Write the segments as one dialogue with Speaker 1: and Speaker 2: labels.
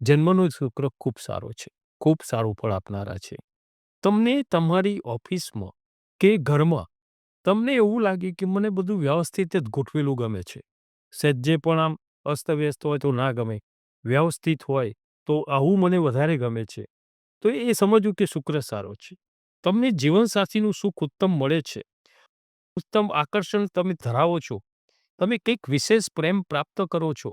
Speaker 1: જન્મનો શુક્ર ખૂબ સારો છે, ખૂબ સારું ફળ આપનારા છે. તમને તમારી ઓફિસમાં કે ઘરમાં તમને એવું લાગે કે મને બધું વ્યવસ્થિત જ ગોઠવેલું ગમે છે. સજ્જે પણ આમ અસ્તવ્યસ્ત હોય તો ના ગમે, વ્યવસ્થિત હોય તો આવું મને વધારે ગમે છે. તો એ સમજવું કે શુક્ર સારો છે. તમને જીવનસાથીનું સુખ ઉત્તમ મળે છે. ઉત્તમ આકર્ષણ તમે ધરાવો છો. તમે કંઈક વિશેષ પ્રેમ પ્રાપ્ત કરો છો.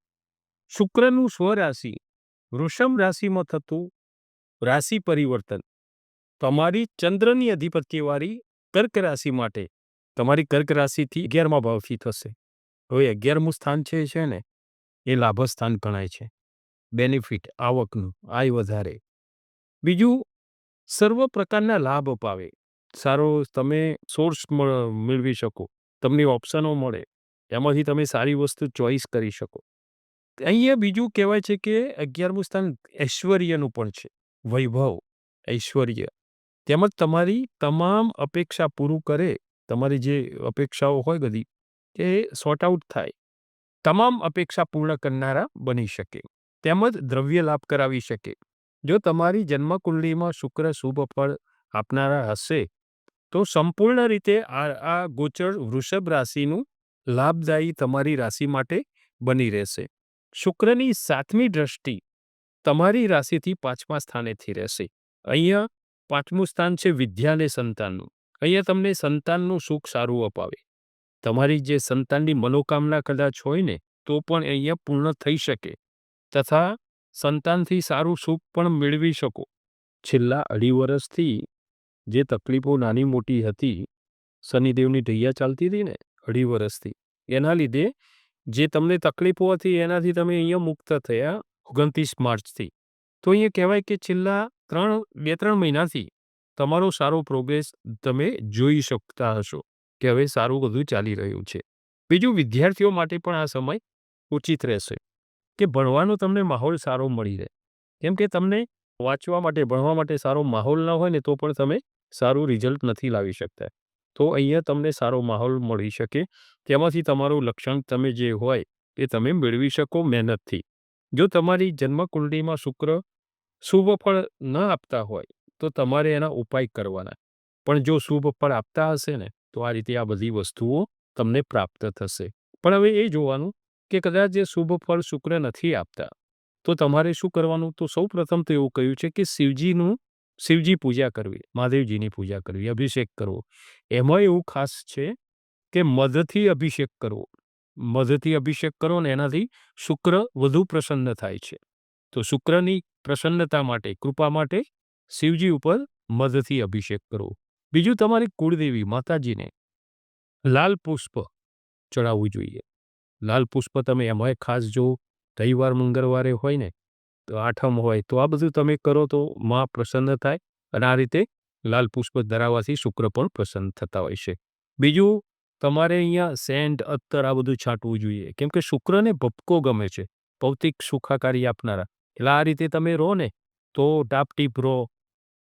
Speaker 1: શુક્રનું સ્વરાશિ વૃષભ રાશિમાં થતું રાશિ પરિવર્તન. તમારી ચંદ્રની અધિપત્યવાળી કર્ક રાશિ માટે તમારી કર્ક રાશિથી અગિયારમા ભાવથી થશે. હવે અગિયારમું સ્થાન છે છે ને, એ લાભ સ્થાન ગણાય છે. બેનિફિટ આવકનું, આય વધારે. બીજું, સર્વ પ્રકારના લાભ અપાવે. સારો તમે સોર્સ મેળવી શકો. તમને ઓપ્શનો મળે. એમાંથી તમે સારી વસ્તુ ચોઈસ કરી શકો. અહીંયા બીજું કહેવાય છે કે અગિયારમું સ્થાન ઐશ્વર્યનું પણ છે, વૈભવ, ઐશ્વર્ય. તેમજ તમારી તમામ અપેક્ષા પૂરું કરે, તમારી જે અપેક્ષાઓ હોય બધી, એ સોર્ટ આઉટ થાય. તમામ અપેક્ષા પૂર્ણ કરનારા બની શકે, તેમજ દ્રવ્ય લાભ કરાવી શકે. જો તમારી જન્મકુંડલીમાં શુક્ર શુભ ફળ આપનારા હશે, તો સંપૂર્ણ રીતે આ આ ગોચર વૃષભ રાશિનું લાભદાયી તમારી રાશિ માટે બની રહેશે. શુક્રની સાતમી દ્રષ્ટિ તમારી રાશિથી પાંચમા સ્થાનેથી રહેશે. અહીંયા પાંચમું સ્થાન છે વિદ્યા અને સંતાનનું. અહીંયા તમને સંતાનનું સુખ સારું અપાવે. તમારી જે સંતાનની મનોકામના કદાચ હોય ને, તો પણ અહીંયા પૂર્ણ થઈ શકે. તથા સંતાનથી સારું સુખ પણ મેળવી શકો. છેલ્લા અઢી વર્ષથી જે તકલીફો નાની મોટી હતી, શનિદેવની ઢૈયા ચાલતી હતી ને, અઢી વર્ષથી, એના લીધે જે તમને તકલીફો હતી એનાથી તમે અહીંયા મુક્ત થયા ઓગણત્રીસ માર્ચથી. તો અહીંયા કહેવાય કે છેલ્લા ત્રણ બે ત્રણ મહિનાથી તમારો સારો પ્રોગ્રેસ તમે જોઈ શકતા હશો કે હવે સારું બધું ચાલી રહ્યું છે. બીજું, વિદ્યાર્થીઓ માટે પણ આ સમય ઉચિત રહેશે કે ભણવાનો તમને માહોલ સારો મળી રહે. કેમ કે તમને વાંચવા માટે, ભણવા માટે સારો માહોલ ન હોય ને તો પણ તમે સારું રિઝલ્ટ નથી લાવી શકતા. તો અહીંયા તમને સારો માહોલ મળી શકે. તેમાંથી તમારું લક્ષણ તમે જે હોય એ તમે મેળવી શકો મહેનતથી. જો તમારી જન્મકુંડળીમાં શુક્ર શુભ ફળ ન આપતા હોય, તો તમારે એના ઉપાય કરવાના. પણ જો શુભ ફળ આપતા હશે ને, તો આ રીતે આ બધી વસ્તુઓ તમને પ્રાપ્ત થશે. પણ હવે એ જોવાનું કે કદાચ જે શુભ ફળ શુક્ર નથી આપતા, તો તમારે શું કરવાનું? તો સૌ પ્રથમ તો એવું કહ્યું છે કે શિવજીનું શિવજી પૂજા કરવી, મહાદેવજીની પૂજા કરવી, અભિષેક કરવો. એમાં એવું ખાસ છે કે મધથી અભિષેક કરવો. મધથી અભિષેક કરો ને એનાથી શુક્ર વધુ પ્રસન્ન થાય છે. તો શુક્રની પ્રસન્નતા માટે, કૃપા માટે શિવજી ઉપર મધથી અભિષેક કરવો બીજું તમારી કુળદેવી માતાજીને લાલ પુષ્પ ચડાવવું જોઈએ. લાલ પુષ્પ તમે એમાંય ખાસ જો રવિવાર, મંગળવારે હોય ને આઠમ હોય. તો આ બધું તમે કરો તો માં પ્રસન્ન થાય અને આ રીતે લાલ પુષ્પ ધરાવવાથી શુક્ર પણ પ્રસન્ન થતા હોય છે. બીજું, તમારે અહીંયા સેન્ટ, અત્તર આ બધું છાંટવું જોઈએ. કેમ કે શુક્રને ભપકો ગમે છે. ભૌતિક સુખાકારી આપનારા. એટલે આ રીતે તમે રહો ને, તો ટાપટીપ રહો,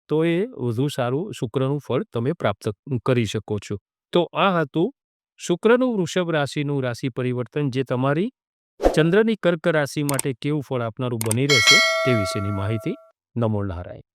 Speaker 1: તો એ વધુ સારું શુક્રનું ફળ તમે પ્રાપ્ત કરી શકો છો. તો આ હતું શુક્રનું વૃષભ રાશિનું રાશિ પરિવર્તન જે તમારી ચંદ્રની કર્ક રાશિ માટે કેવું ફળ આપનારું બની રહેશે તે વિશેની માહિતી નમો નારાયણ.